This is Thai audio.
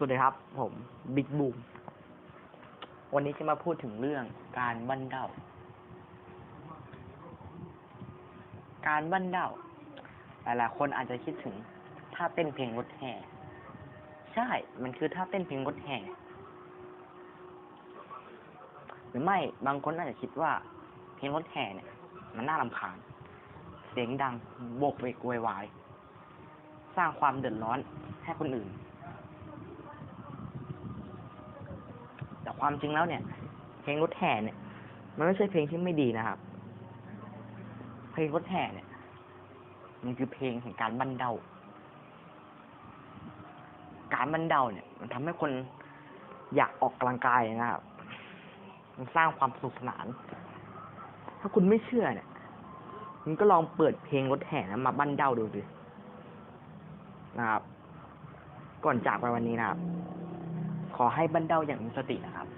สวัสดีครับ ผมบิ๊กบูมวันนี้จะมาพูดถึงเรื่องการบั้นเด้าการบั้นเด้าหลายๆคนอาจจะคิดถึงท่าเต้นเพลงรถแห่ใช่ มันคือท่าเต้นเพลงรถแห่หรือไม่บางคนอาจจะคิดว่า เพลงรถแห่เนี่ย มันน่ารำคาญ เสียงดังโบกเวกวยวาย สร้างความเดือดร้อนให้คนอื่น แต่ ความจริงแล้วเนี่ย เพลงรถแห่เนี่ย มันไม่ใช่เพลงที่ไม่ดีนะครับ เพลงรถแห่เนี่ย มันคือเพลงแห่งการบันเดา การบันเดาเนี่ย มันทำให้คนอยากออกกำลังกายนะครับ มันสร้างความสนุกสนาน ถ้าคุณไม่เชื่อเนี่ยคุณก็ลองเปิดเพลงรถแห่นะมาบันเดาดูสินะครับ ก่อนจากไปวันนี้นะครับ ขอให้บันเดาอย่างมีสตินะครับ